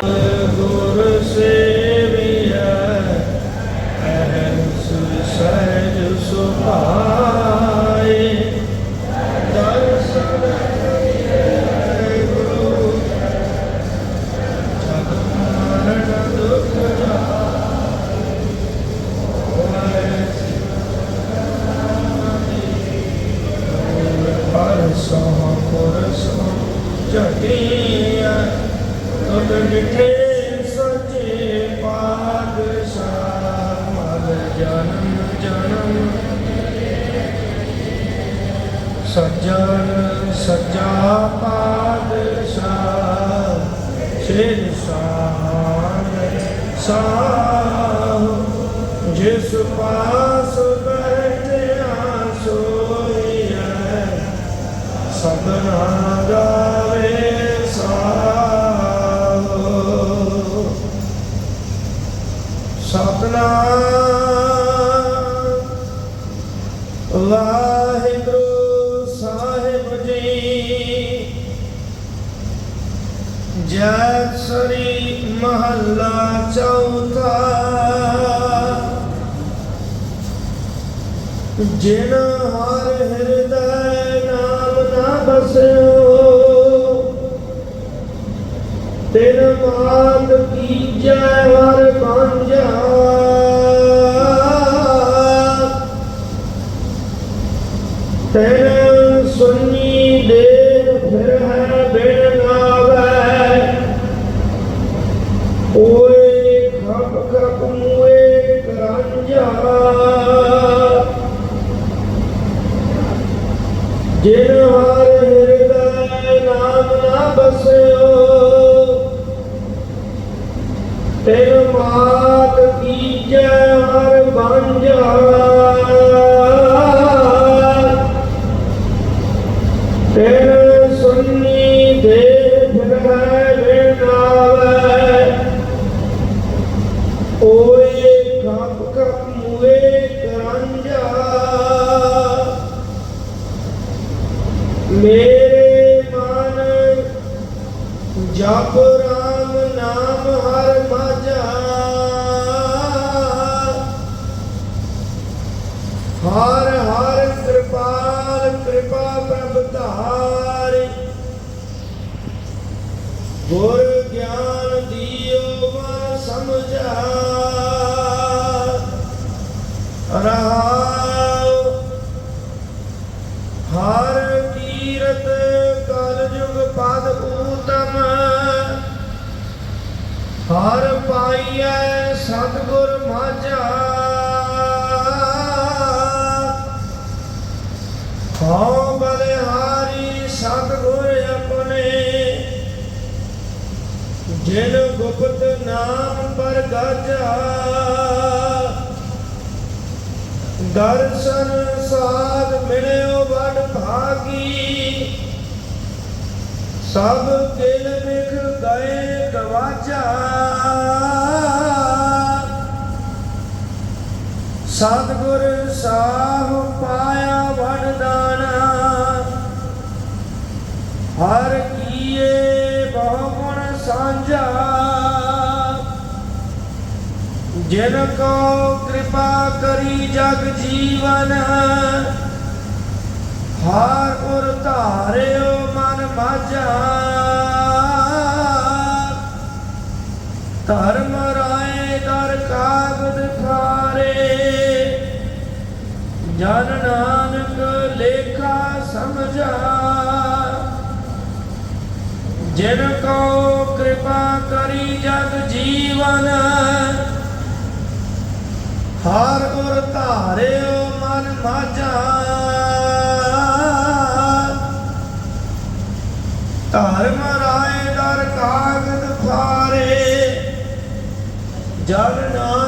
Amen. ਸੱਜਣ ਸੱਜਾ ਪਾਦਸ਼ਾਹ ਸ਼ੇਰ ਸਾਨ ਸਾਹ ਜਿਸ ਪਾਸ ਬੈਠਿਆ ਸੋਈਐ ਸਦਨਾ ਦਾ ਜੈ ਸ੍ਰੀ ਮਹੱਲਾ ਚੌਥਾ। ਜਿਨ ਹਰ ਹਿਰਦੈ ਨਾਮ ਨਾ ਬਸਿਓ, ਤਿਨ ਮਾਤ ਕੀਜੈ ਹਰ ਬਾਂਝਾ ਤੈਨ ਸੁਣ ਜਿਨ ਹਰ ਹਿਰਦੈ ਨਾਮ ਨਾ ਬਸਿਓ ਤੈਨ ਮਾਤ ਕੀਜੈ ਹਰ ਬਾਂਝਾ ਹਰ ਹਰ ਕਿਰਪਾਲ, ਕਿਰਪਾ ਪ੍ਰਭ ਧਾਰੀ। ਗੁਰ ਗਿਆਨ ਦਿਓ ਵਾ ਸਮਝਾ। ਰਹਾਉ ਹਰ ਕੀਰਤ ਕਲ ਜੁਗ ਪਦ ਊਤਮ। ਹਰ ਪਾਈਐ ਸਤਿਗੁਰ ਮਾਝਾ। ਹਉ ਬਲਿਹਾਰੀ ਸਤਿਗੁਰ ਆਪਣੇ। ਜਿਨ ਗੁਪਤ ਨਾਮ ਪਰ ਗਾਜਾ, ਦਰਸ਼ਨ ਸਾਧ ਮਿਲਿਓ ਵਡ ਭਾਗੀ। ਸਭ ਦਿਲ ਵਿਖ ਗਏ ਗਵਾਚਾ ਸਤਿਗੁਰ ਸਾਹ ਪਾਇਆ ਵਰਦਾਨਾ ਹਰ ਕੀਏ ਬਹੁ ਗੁਣ ਸਾਂਝਾ। ਜਿਨ ਕੋ ਕਿਰਪਾ ਕਰੀ ਜਗ ਜੀਵਨ, ਹਰ ਉਰ ਧਾਰਿਓ ਮਨ ਮਾਝਾ। ਧਰਮ ਰਾਏ ਦਰ ਕਾਗਦ ਖਾਰੇ ਜਨ ਨਾਨਕ ਲੇਖਾ ਸਮਝਾ। ਜਿਨ ਕੋ ਕਿਰਪਾ ਕਰੀ ਜਗ ਜੀਵਨ, ਹਰ ਉਰ ਧਾਰਿਓ ਮਨ ਮਾਝਾ। ਧਰਮ ਰਾਏ ਦਰ ਕਾਗਦ ਫਾਰੇ, ਜਨ ਨਾਨਕ